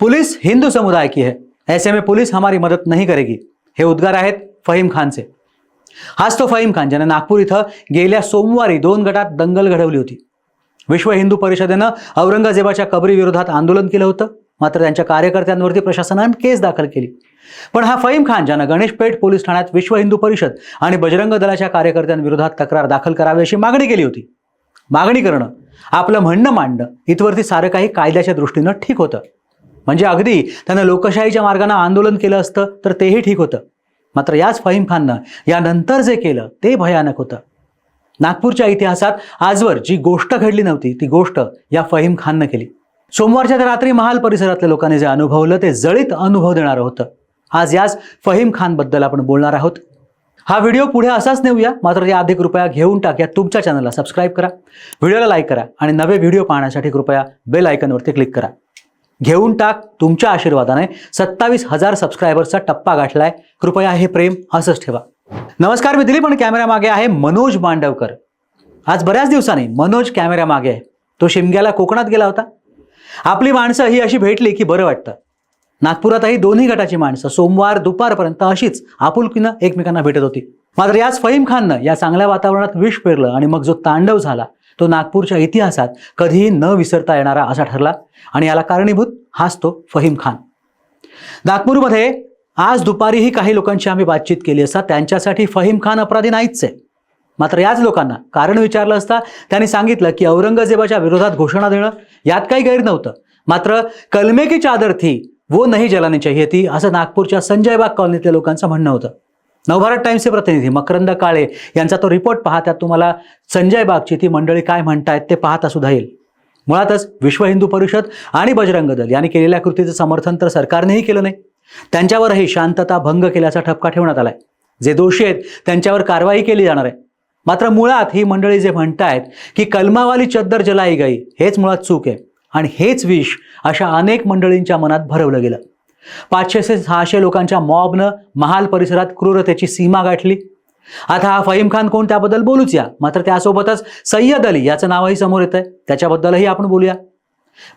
Police Hindu समुदाय की है। ऐसे में पुलिस हमारी मदद नहीं करेगी। हे उद्गार आहेत फहीम खानचे हाच तो फहीम खान ज्याने नागपूर इथं गेल्या सोमवारी दोन गटात दंगल घडवली होती। विश्व हिंदू परिषदेनं औरंगजेबाच्या कबरीविरोधात आंदोलन केलं होतं मात्र त्यांच्या कार्यकर्त्यांवरती प्रशासनानं केस दाखल केली. पण हा फहीम खान ज्यानं गणेशपेठ पोलीस ठाण्यात विश्व हिंदू परिषद आणि बजरंग दलाच्या कार्यकर्त्यांविरोधात तक्रार दाखल करावी अशी मागणी केली होती. मागणी करणं आपलं म्हणणं मांडणं इथवरती सारं काही कायद्याच्या दृष्टीनं ठीक होतं. म्हणजे अगदी त्यानं लोकशाहीच्या मार्गानं आंदोलन केलं असतं तर तेही ठीक होतं. मात्र याच फहीम खाननं यानंतर जे केलं ते भयानक होतं. नागपूरच्या इतिहासात आजवर जी गोष्ट घडली नव्हती ती गोष्ट या फहीम खाननं केली. सोमवारच्या रात्री महाल परिसरातल्या लोकांनी जे अनुभवलं ते जळीत अनुभव देणारं होतं. आज याच फहीम खानबद्दल आपण बोलणार आहोत. हा व्हिडिओ पुढे असाच नेऊया मात्र त्याआधी कृपया घेऊन टाक या तुमच्या चॅनलला सबस्क्राईब करा. व्हिडिओला लाईक करा आणि नवे व्हिडिओ पाहण्यासाठी कृपया बेल आयकनवरती क्लिक करा. घेऊन टाक तुमच्या आशीर्वादाने. सत्तावीस हजार सबस्क्रायबर्सचा टप्पा गाठलाय. कृपया हे प्रेम असंच ठेवा. नमस्कार मी दिलीप आणि कॅमेरा मागे आहे मनोज मांडवकर. आज बऱ्याच दिवसांनी मनोज कॅमेरा मागे आहे. तो शिमग्याला कोकणात गेला होता. आपली माणसं ही अशी भेटली की बरं वाटतं. नागपुरातही दोन्ही गटाची माणसं सोमवार दुपारपर्यंत अशीच आपुलकीनं एकमेकांना भेटत होती. मात्र याच फहीम खाननं या चांगल्या वातावरणात विष पेरलं आणि मग जो तांडव झाला तो नागपूरच्या इतिहासात कधीही न विसरता येणारा असा ठरला आणि याला कारणीभूत हाच तो फहीम खान. नागपूरमध्ये आज दुपारीही काही लोकांची आम्ही बातचीत केली असता त्यांच्यासाठी फहीम खान अपराधी नाहीच आहे. मात्र याच लोकांना कारण विचारलं असता त्यांनी सांगितलं की औरंगजेबाच्या विरोधात घोषणा देणं यात काही गैर नव्हतं. मात्र कलमे की चादर थी वो नाही जलाने चाहिए ती असं नागपूरच्या संजयबाग कॉलनीतल्या लोकांचं म्हणणं होतं. नवभारत टाइम्सचे प्रतिनिधी मकरंद काळे यांचा तो रिपोर्ट पहा त्यात तुम्हाला संजय बागची ती मंडळी काय म्हणतायत ते पाहता सुद्धा येईल. मुळातच विश्व हिंदू परिषद आणि बजरंग दल यांनी केलेल्या कृतीचं समर्थन तर सरकारनेही केलं नाही. त्यांच्यावरही शांतता भंग केल्याचा ठपका ठेवण्यात आलाय. जे दोषी आहेत त्यांच्यावर कारवाई केली जाणार आहे. मात्र मुळात ही मंडळी जे म्हणतायत की कलमावाली चद्दर जलाई गई हेच मुळात चूक आहे. आणि हेच विष अशा अनेक मंडळींच्या मनात भरवलं गेलं. पाचशे ते सहाशे लोकांच्या मॉबनं महाल परिसरात क्रूरतेची सीमा गाठली. आता हा फहीम खान कोण त्याबद्दल बोलूच या. मात्र त्यासोबतच सय्यद अली याचं नावही समोर येत आहे त्याच्याबद्दलही आपण बोलूया.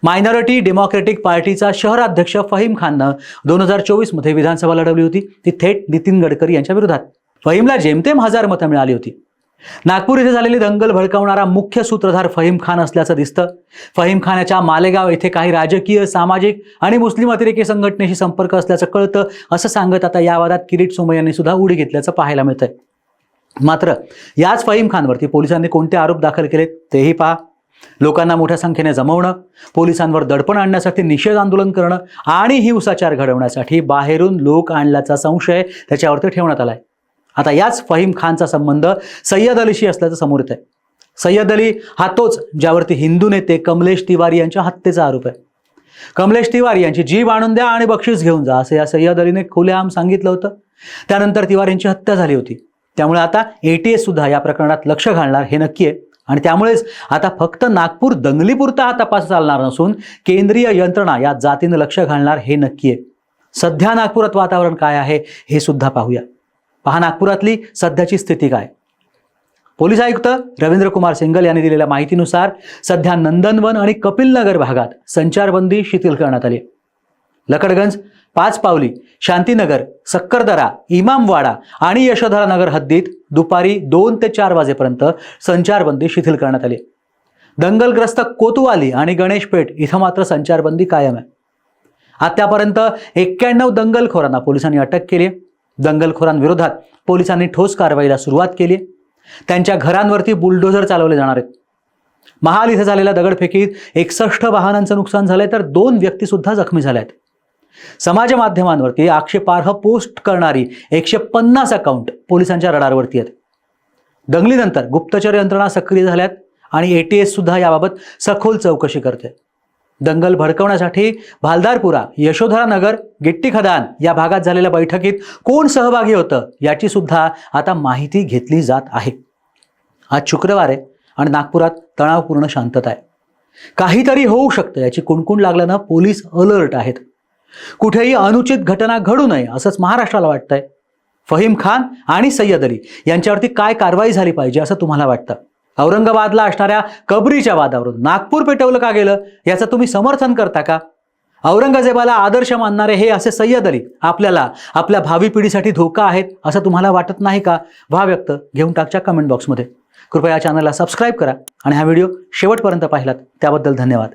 मायनॉरिटी डेमोक्रेटिक पार्टीचा शहराध्यक्ष फहीम खाननं दोन हजार चोवीसमध्ये विधानसभा लढवली होती. ती थेट नितीन गडकरी यांच्या विरोधात. फहीमला जेमतेम हजार मतं मिळाली होती. नागपूर इथे झालेली दंगल भडकावणारा मुख्य सूत्रधार फहीम खान असल्याचं दिसतं. फहीम खान याच्या मालेगाव येथे काही राजकीय सामाजिक आणि मुस्लिम अतिरेकी संघटनेशी संपर्क असल्याचं कळतं असं सांगत आता या वादात किरीट सोमय यांनी सुद्धा उडी घेतल्याचं पाहायला मिळतंय. मात्र याच फहीम खानवरती पोलिसांनी कोणते आरोप दाखल केले तेही पहा. लोकांना मोठ्या संख्येने जमवणं पोलिसांवर दडपण आणण्यासाठी निषेध आंदोलन करणं आणि हिंसाचार घडवण्यासाठी बाहेरून लोक आणल्याचा संशय त्याच्यावरती ठेवण्यात आलाय. आता याच फहीम खानचा संबंध सय्यद अलीशी असल्याचं समोर येत आहे सय्यद अली हा तोच ज्यावरती हिंदू नेते कमलेश तिवारी यांच्या हत्येचा आरोप आहे. कमलेश तिवारी यांची जीव आणून द्या आणि बक्षीस घेऊन जा असं या सय्यद अलीने खुलेआम सांगितलं होतं. त्यानंतर तिवारींची हत्या झाली होती. त्यामुळे आता एटीएस सुद्धा या प्रकरणात लक्ष घालणार हे नक्की आहे. आणि त्यामुळेच आता फक्त नागपूर दंगलीपुरता हा तपास चालणार नसून केंद्रीय यंत्रणा या जातीनं लक्ष घालणार हे नक्की आहे. सध्या नागपुरात वातावरण काय आहे हे सुद्धा पाहूया. पहा नागपुरातली सध्याची स्थिती काय. पोलीस आयुक्त रवींद्र कुमार सिंगल यांनी दिलेल्या माहितीनुसार सध्या नंदनवन आणि कपिलनगर भागात संचारबंदी शिथिल करण्यात आली. लकडगंज पाच पावली शांतीनगर सक्करदरा इमामवाडा आणि यशोधरा नगर हद्दीत दुपारी दोन ते चार वाजेपर्यंत संचारबंदी शिथिल करण्यात आली. दंगलग्रस्त कोतवाली आणि गणेशपेठ इथं मात्र संचारबंदी कायम आहे. आतापर्यंत एक्क्याण्णव दंगलखोरांना पोलिसांनी अटक केली आहे. दंगलखोरांविरोधात पोलिसांनी ठोस कारवाईला सुरुवात केली आहे. त्यांच्या घरांवरती बुलडोझर चालवले जाणार आहेत. महाल इथं झालेल्या दगडफेकीत एकसष्ट वाहनांचं नुकसान झालंय तर दोन व्यक्तीसुद्धा जखमी झाल्या आहेत समाज माध्यमांवरती आक्षेपार्ह पोस्ट करणारी एकशे पन्नास अकाउंट पोलिसांच्या रडारवरती आहेत. दंगलीनंतर गुप्तचर यंत्रणा सक्रिय झाल्यात आणि एटीएस सुद्धा याबाबत सखोल चौकशी करते दंगल भडकवण्यासाठी भालदारपुरा यशोधरा नगर गिट्टी खदान या भागात झालेल्या बैठकीत कोण सहभागी होतं याची सुद्धा आता माहिती घेतली जात आहे. आज शुक्रवार आहे आणि नागपुरात तणावपूर्ण शांतता आहे. काहीतरी होऊ शकतं याची कुणकुण लागल्यानं पोलीस अलर्ट आहेत. कुठेही अनुचित घटना घडू नये असंच महाराष्ट्राला वाटतंय. फहीम खान आणि सय्यद अली यांच्यावरती काय कारवाई झाली पाहिजे असं तुम्हाला वाटतं? औरंगाबादला असणाऱ्या कबरीच्या वादावरून नागपूर पेटवलं का गेलं? याचं तुम्ही समर्थन करता का? औरंगजेबाला आदर्श मानणारे हे असे सय्यद अली आपल्याला आपल्या भावी पिढीसाठी धोका आहेत असं तुम्हाला वाटत नाही का? व्हा व्यक्त घेऊन टाकच्या कमेंट बॉक्समध्ये कृपया चॅनलला सबस्क्राईब करा आणि हा व्हिडिओ शेवटपर्यंत पाहिलात. त्याबद्दल धन्यवाद.